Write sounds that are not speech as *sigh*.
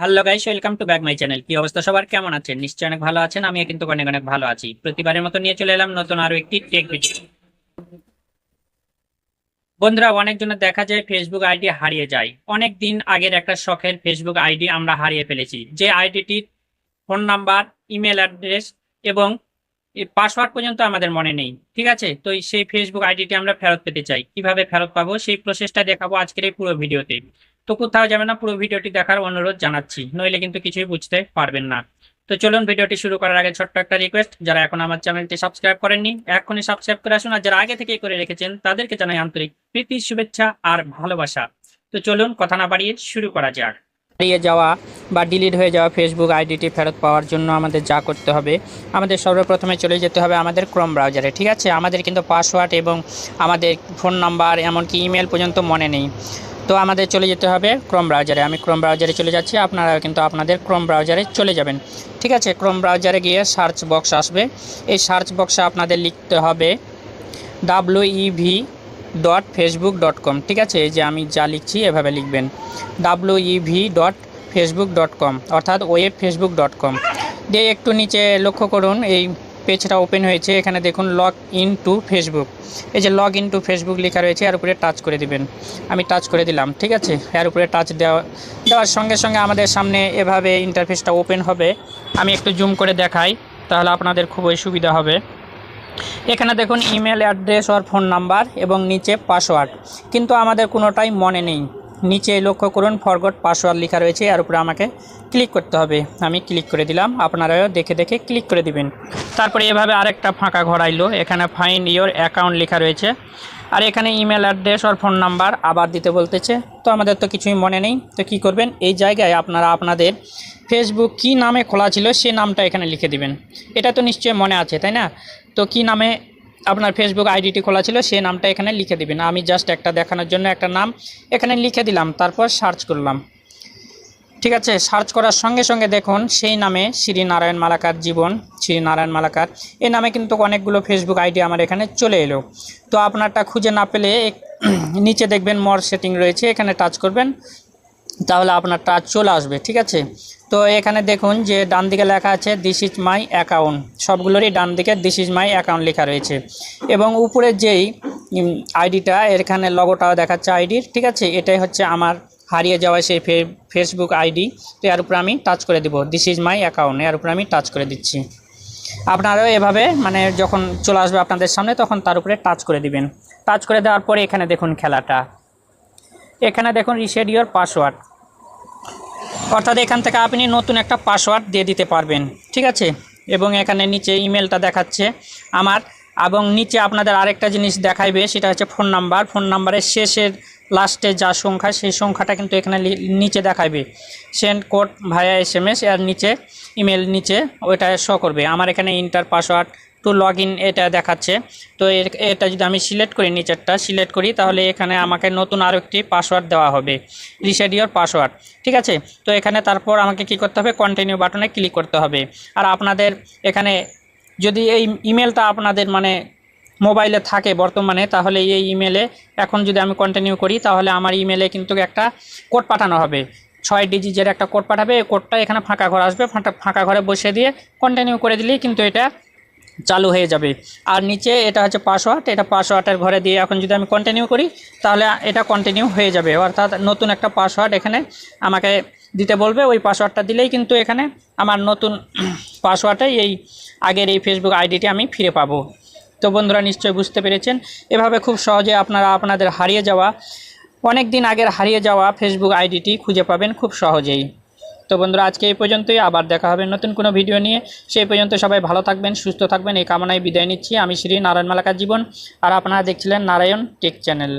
Hello guys welcome to back my channel কি অবস্থা সবার? কেমন আছেন? নিশ্চয়ই অনেক ভালো আছেন। আমি কিন্তু অনেক অনেক ভালো আছি। প্রতিবারের মতো নিয়ে চলে এলাম নতুন আরও একটি টেক ভিডিও বন্ধুরা, অনেকজনের দেখা যায় ফেসবুক আইডি হারিয়ে যায়। অনেক দিন আগের একটা শখের ফেসবুক আইডি আমরা হারিয়ে ফেলেছি। যে আইডিটির ফোন নাম্বার ইমেল অ্যাড্রেস এবং পাসওয়ার্ড পর্যন্ত আমাদের মনে নেই, ঠিক আছে? তো সেই ফেসবুক আইডিটি আমরা ফেরত পেতে চাই। কীভাবে ফেরত পাবো? সেই প্রসেসটা দেখাবো আজকের এই পুরো ভিডিওতে। তো কোথাও যাবে না, পুরো ভিডিওটি দেখার অনুরোধ জানাচ্ছি। নইলে কিন্তু কিছুই বুঝতে পারবেন না। তো চলুন ভিডিওটি শুরু করার আগে ছোট্ট একটা রিকোয়েস্ট যারা এখন আমার চ্যানেলটি সাবস্ক্রাইব করেননি, এখনই সাবস্ক্রাইব করে আসুন। আর যারা আগে থেকেই করে রেখেছেন, তাদেরকে জানাই আন্তরিক প্রীতি, শুভেচ্ছা আর ভালোবাসা। তো চলুন কথা না বাড়িয়ে শুরু করা যাক। হারিয়ে যাওয়া বা ডিলিট হয়ে যাওয়া ফেসবুক আইডিটি ফেরত পাওয়ার জন্য আমাদের যা করতে হবে, আমাদের সর্বপ্রথমে চলে যেতে হবে আমাদের ক্রোম ব্রাউজারে ঠিক আছে? আমাদের কিন্তু পাসওয়ার্ড এবং আমাদের ফোন নাম্বার এমনকি ইমেল পর্যন্ত মনে নেই। তো আমাদের চলে যেতে হবে ক্রোম ব্রাউজারে আমি ক্রোম ব্রাউজারে চলে যাচ্ছি আপনারা কিন্তু আপনাদের ক্রোম ব্রাউজারে চলে যাবেন। ঠিক আছে? ক্রোম ব্রাউজারে গিয়ে সার্চ বক্স আসবে। এই সার্চ বক্সে আপনাদের লিখতে হবে W EV dot Facebook dot com ঠিক আছে? যে আমি যা লিখছি, এভাবে লিখবেন। W EV dot Facebook dot com অর্থাৎ ওয়েব ফেসবুক ডট কম দিয়ে একটু নিচে লক্ষ্য করুন, এই পেজটা ওপেন হয়েছে। এখানে দেখুন লগ ইন টু ফেসবুক এই যে লগ ইন টু ফেসবুক লেখা রয়েছে, এর উপরে টাচ করে দিবেন। আমি টাচ করে দিলাম, ঠিক আছে? এর উপরে টাচ দেওয়া, দেওয়ার সঙ্গে সঙ্গে আমাদের সামনে এভাবে ইন্টারফেসটা ওপেন হবে। আমি একটু জুম করে দেখাই, তাহলে আপনাদের খুবই সুবিধা হবে। এখানে দেখুন ইমেল অ্যাড্রেস আর ফোন নাম্বার এবং নিচে পাসওয়ার্ড কিন্তু আমাদের কোনোটাই মনে নেই। নিচে লক্ষ্য করুন ফরগট পাসওয়ার্ড লেখা রয়েছে এর উপরে আমাকে ক্লিক করতে হবে। আমি ক্লিক করে দিলাম আপনারাও দেখে দেখে ক্লিক করে দিবেন। তারপরে এভাবে আরেকটা ফাঁকা ঘর আইলো, এখানে ফাইন ইওর অ্যাকাউন্ট লেখা রয়েছে। আর এখানে ইমেল অ্যাড্রেস আর ফোন নাম্বার আবার দিতে বলতেছে। তো আমাদের তো কিছুই মনে নেই। তো কি করবেন, এই জায়গায় আপনারা আপনাদের ফেসবুক কি নামে খোলা ছিল, সে নামটা এখানে লিখে দিবেন। এটা তো নিশ্চয়ই মনে আছে, তাই না? তো কি নামে আপনার ফেসবুক আইডিটি খোলা ছিল সেই নামটা এখানে লিখে দিবেন। আমি জাস্ট একটা দেখানোর জন্য একটা নাম এখানে লিখে দিলাম, তারপর সার্চ করলাম। ঠিক আছে সার্চ করার সঙ্গে সঙ্গে দেখুন, সেই নামে শ্রী নারায়ণ মালাকার জীবন, শ্রী নারায়ণ মালাকার। এই নামে কিন্তু অনেকগুলো ফেসবুক আইডি আমার এখানে চলে এলো। তো আপনারটা খুঁজে না পেলে *clears throat* নিচে দেখবেন মর সেটিং রয়েছে, এখানে টাচ করবেন। তাহলে আপনার টাচ চলে আসবে, ঠিক আছে? তো এখানে দেখুন যে ডান দিকে লেখা আছে দিস ইজ মাই অ্যাকাউন্ট সবগুলোরই ডান দিকে দিস ইজ মাই অ্যাকাউন্ট লেখা রয়েছে। এবং উপরে যেই আইডিটা, এখানে লগোটাও দেখাচ্ছে আইডির ঠিক আছে? এটাই হচ্ছে আমার হারিয়ে যাওয়া সেই ফেসবুক আইডি। তো এর উপরে আমি টাচ করে দিব দিস ইজ মাই অ্যাকাউন্ট এর উপরে আমি টাচ করে দিচ্ছি। আপনারাও এভাবে মানে যখন চলে আসবে আপনাদের সামনে, তখন তার উপরে টাচ করে দিবেন। টাচ করে দেওয়ার পরে এখানে দেখুন খেলাটা। এখানে দেখুন রিসেট ইওর পাসওয়ার্ড অর্থাৎ এখান থেকে আপনি নতুন একটা পাসওয়ার্ড দিয়ে দিতে পারবেন, ঠিক আছে? এবং এখানে নিচে ইমেলটা দেখাচ্ছে আমার, এবং নিচে আপনাদের আরেকটা জিনিস দেখাইবে, সেটা হচ্ছে ফোন নাম্বার ফোন নাম্বারের শেষের লাস্টে যা সংখ্যা, সেই সংখ্যাটা কিন্তু এখানে নিচে দেখাইবে। Send code via S M S এর নিচে ইমেল নিচে ওইটা শো করবে। আমার এখানে enter password to log in এটা দেখাচ্ছে। তো এটা যদি আমি সিলেক্ট করি নিচেরটা সিলেক্ট করি, তাহলে এখানে আমাকে নতুন আরও একটি পাসওয়ার্ড দেওয়া হবে। রিসেট ইওর পাসওয়ার্ড ঠিক আছে? তো এখানে তারপর আমাকে কি করতে হবে? কন্টিনিউ বাটনে ক্লিক করতে হবে। আর আপনাদের এখানে যদি এই ইমেলটা আপনাদের মানে মোবাইলে থাকে বর্তমানে, তাহলে এই ইমেলে এখন যদি আমি কন্টিনিউ করি, তাহলে আমার ইমেলে কিন্তু একটা কোড পাঠানো হবে। ছয় ডিজিটের একটা কোড পাঠাবে। এই কোডটা এখানে ফাঁকা ঘর আসবে। ফাঁকা ফাঁকা ঘরে বসে দিয়ে কন্টিনিউ করে দিলেই কিন্তু এটা চালু হয়ে যাবে। আর নিচে এটা হচ্ছে পাসওয়ার্ড, এটা পাসওয়ার্ডের ঘরে দিয়ে এখন যদি আমি কন্টিনিউ করি, তাহলে এটা কন্টিনিউ হয়ে যাবে। অর্থাৎ নতুন একটা পাসওয়ার্ড এখানে আমাকে দিতে বলবে। ওই পাসওয়ার্ডটা দিলেই কিন্তু এখানে আমার নতুন *clears throat* পাসওয়ার্ডে এই আগের এই ফেসবুক আইডিটি আমি ফিরে পাবো। তো বন্ধুরা, নিশ্চয়ই বুঝতে পেরেছেন। এভাবে খুব সহজে আপনারা আপনাদের হারিয়ে যাওয়া অনেক দিন আগের হারিয়ে যাওয়া ফেসবুক আইডিটি খুঁজে পাবেন খুব সহজেই। তো বন্ধুরা, আজকে এই পর্যন্তই। আবার দেখা হবে নতুন কোনো ভিডিও নিয়ে। সেই পর্যন্ত সবাই ভালো থাকবেন, সুস্থ থাকবেন। এই কামনায় বিদায় নিচ্ছি। আমি শ্রী নারায়ণ মালাকার জীবন। আর আপনারা দেখছিলেন নারায়ণ টেক চ্যানেল।